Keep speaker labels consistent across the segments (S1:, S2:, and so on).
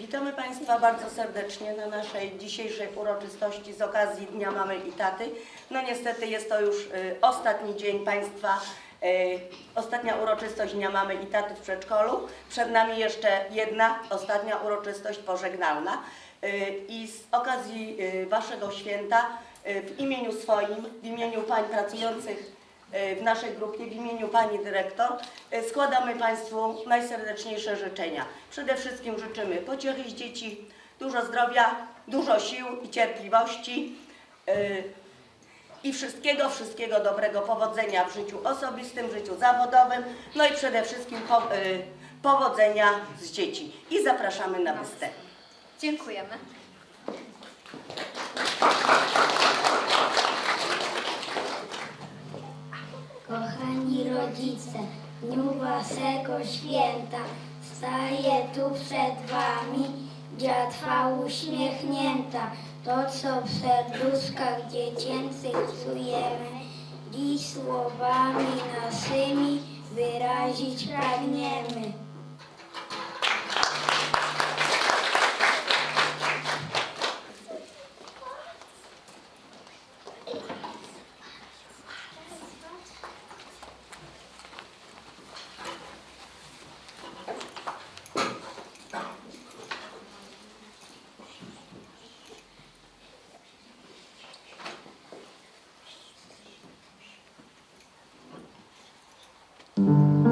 S1: Witamy Państwa bardzo serdecznie na naszej dzisiejszej uroczystości z okazji Dnia Mamy i Taty. No niestety jest to już y, ostatni dzień Państwa, y, ostatnia uroczystość Dnia Mamy i Taty w przedszkolu. Przed nami jeszcze jedna, ostatnia uroczystość pożegnalna. Y, I z okazji Waszego święta w imieniu swoim, w imieniu pań pracujących w naszej grupie, w imieniu Pani Dyrektor y, składamy Państwu najserdeczniejsze życzenia. Przede wszystkim życzymy pociechy z dzieci, dużo zdrowia, dużo sił i cierpliwości y, i wszystkiego, wszystkiego dobrego, powodzenia w życiu osobistym, w życiu zawodowym, no i przede wszystkim po, powodzenia z dzieci. I zapraszamy na występ.
S2: Dziękujemy.
S3: Rodzice, dniu waszego święta staję tu przed wami, dziatwa uśmiechnięta. To, co w serduszkach dziecięcych czujemy, dziś słowami naszymi wyrazić pragniemy. Thank you.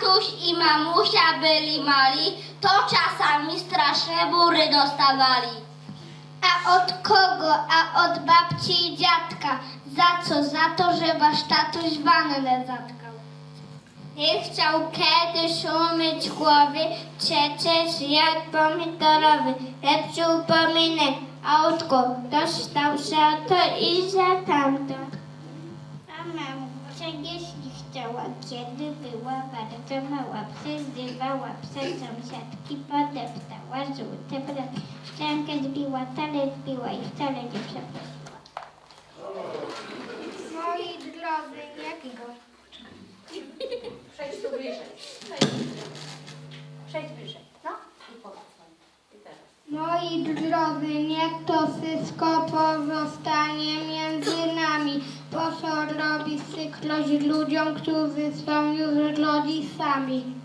S4: Tatuś i mamusia byli mali, to czasami straszne bury dostawali. A od kogo? A od babci i dziadka. Za co? Za to, że wasz tatuś wannę zatkał. Nie chciał kiedyś umyć głowy, przecież jak pomidorowy, lepszy upominek, autko, dostał za to i za tamto. A mamusia, jeśli chciała, kiedy była bardzo mała, przyzywała psa sąsiadki, podeptała żółte braki, szczękę zbiła, talerz zbiła i wcale nie przeprosiła. Moi drodzy, jakiego?
S1: Przejdź tu bliżej. Przejdź bliżej. No i powiedz nam. I teraz.
S4: Moi drodzy, niech to wszystko pozostanie między nami. Po co robić ludziom, którzy są już rodzicami? Gdy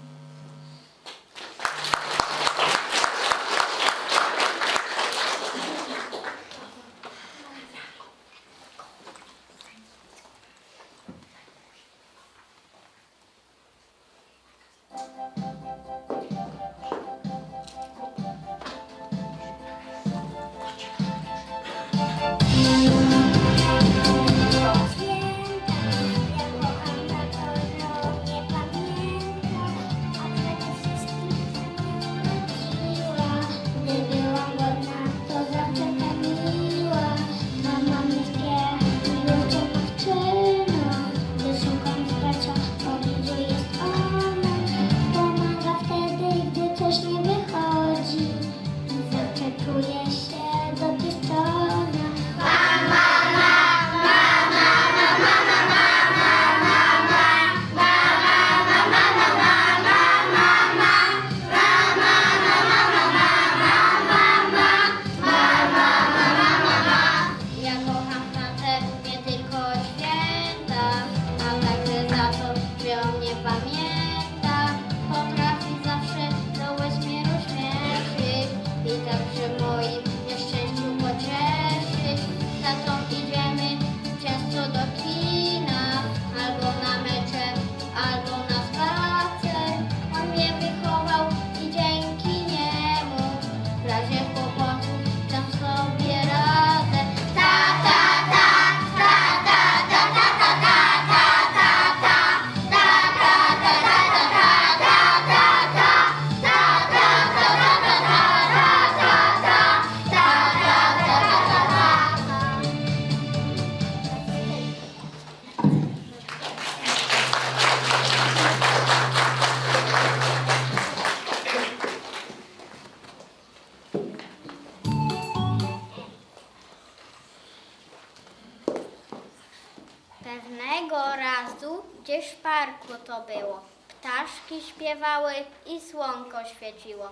S4: śpiewały i słonko świeciło.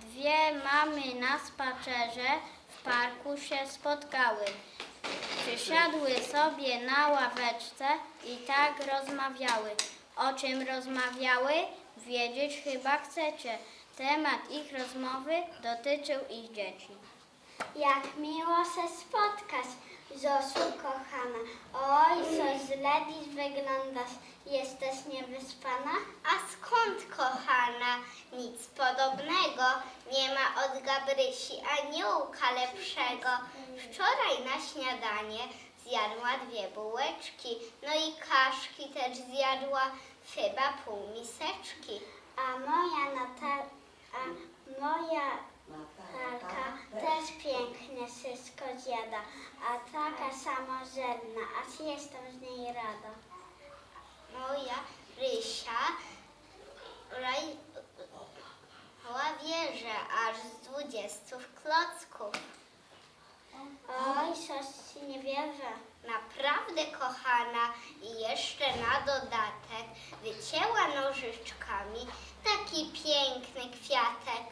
S4: Dwie mamy na spacerze w parku się spotkały. Przysiadły sobie na ławeczce i tak rozmawiały. O czym rozmawiały? Wiedzieć chyba chcecie. Temat ich rozmowy dotyczył ich dzieci.
S5: Jak miło się spotkać, Zosiu kochana. Oj, co źle dziś wyglądasz. Jesteś niewyspana? A skąd, kochana? Nic podobnego. Nie ma od Gabrysi aniołka lepszego. Wczoraj na śniadanie zjadła dwie bułeczki, no i kaszki też zjadła chyba pół miseczki. A moja Natal... A moja pięknie wszystko zjada, a taka samorzedna, aż jestem z niej rada. Moja Rysia raj, wieżę aż z dwudziestu klocków. Oj, coś ci nie wierzę. Naprawdę, kochana, i jeszcze na dodatek wycięła nożyczkami taki piękny kwiatek.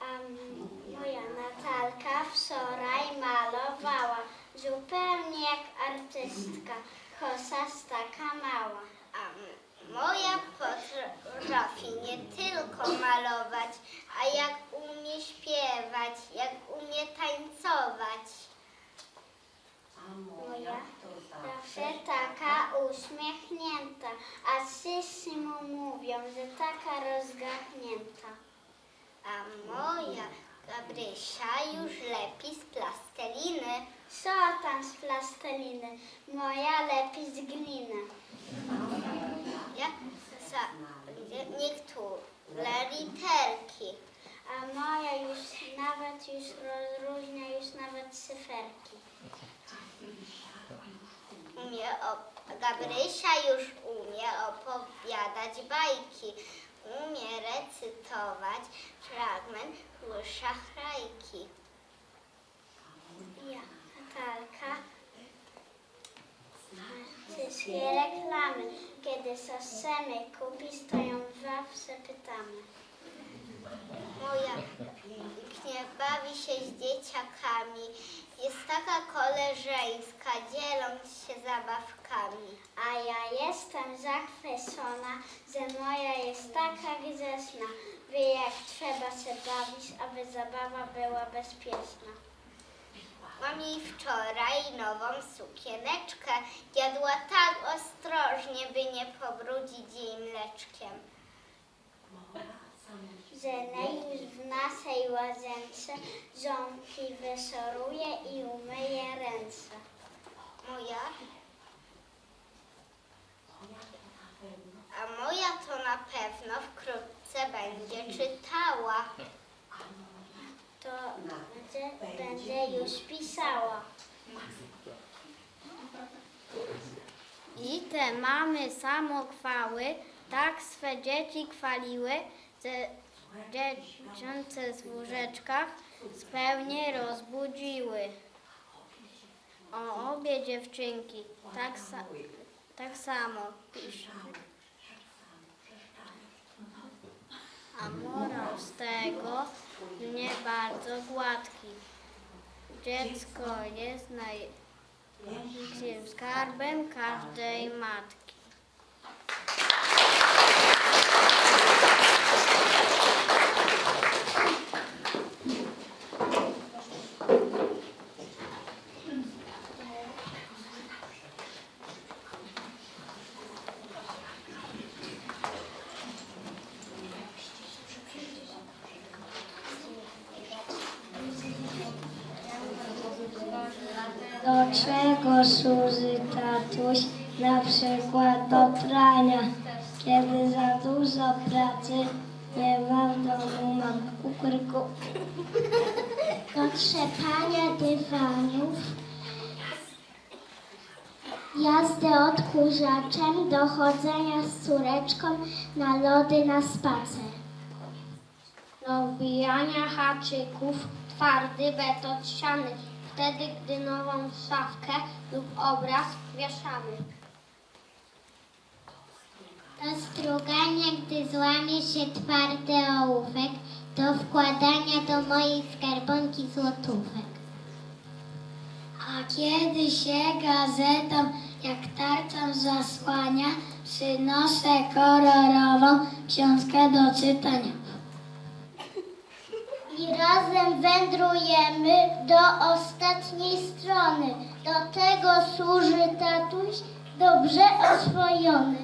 S5: Em, moja Natalka wczoraj malowała, zupełnie jak artystka, kosa taka mała. A moja potrafi nie tylko malować, a jak umie śpiewać, jak umie tańcować. Moja zawsze taka uśmiechnięta, a sysy mu mówią, że taka rozgachnięta. A moja Gabrysia już lepi z plasteliny. Co tam z plasteliny? Moja lepi z gliny. Ja za nie- niektóre literki. A moja już nawet już rozróżnia już nawet cyferki. Umie Gabrysia już umie opowiadać bajki. Umie recytować fragment szachrajki. Ja, Natalka. Wszystkie reklamy, kiedy sosemy kupi, stoją zawsze pytamy. Moja pięknie bawi się z dzieciakami. Jest taka koleżeńska, dzieląc się zabawkami. A ja jestem zachwycona, że moja jest taka grzeczna. Wie jak trzeba się bawić, aby zabawa była bezpieczna. Mam jej wczoraj nową sukieneczkę. Jadła tak ostrożnie, by nie pobrudzić jej mleczkiem. Już w naszej łazience ząbki wysoruje i umyje ręce. Moja? A moja to na pewno wkrótce będzie czytała. To będzie, będzie już pisała.
S4: I te mamy samochwały tak swe dzieci chwaliły, że dziecięce w łóżeczkach spełnie rozbudziły. O obie dziewczynki tak, sa, tak samo pisze. A morał z tego nie bardzo gładki. Dziecko jest największym skarbem każdej matki.
S6: Do czego służy tatuś? Na przykład do prania. Kiedy za dużo pracy nie ma w domu, mam kukurku. Do trzepania dywanów. Jazdy odkurzaczem, do chodzenia z córeczką na lody na spacer. Do wbijania haczyków, twardy beton ściany, wtedy gdy nową szafkę lub obraz wieszamy. Do strugania, gdy złamie się twardy ołówek, do wkładania do mojej skarbonki złotówek. A kiedy się gazetą jak tarczą zasłania, przynoszę kolorową książkę do czytania. I razem wędrujemy do ostatniej strony. Do tego służy tatuś dobrze oswojony.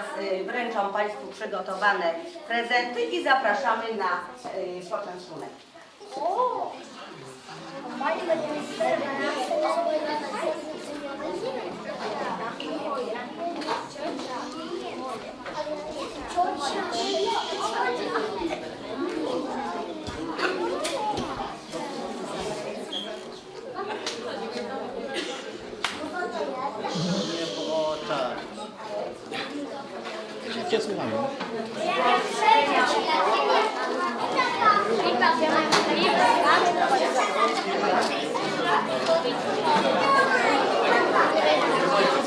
S1: teraz y, wręczą Państwu przygotowane prezenty i zapraszamy na y, poczęstunek.
S6: Thank. Cię słuchamy.
S7: Thank you.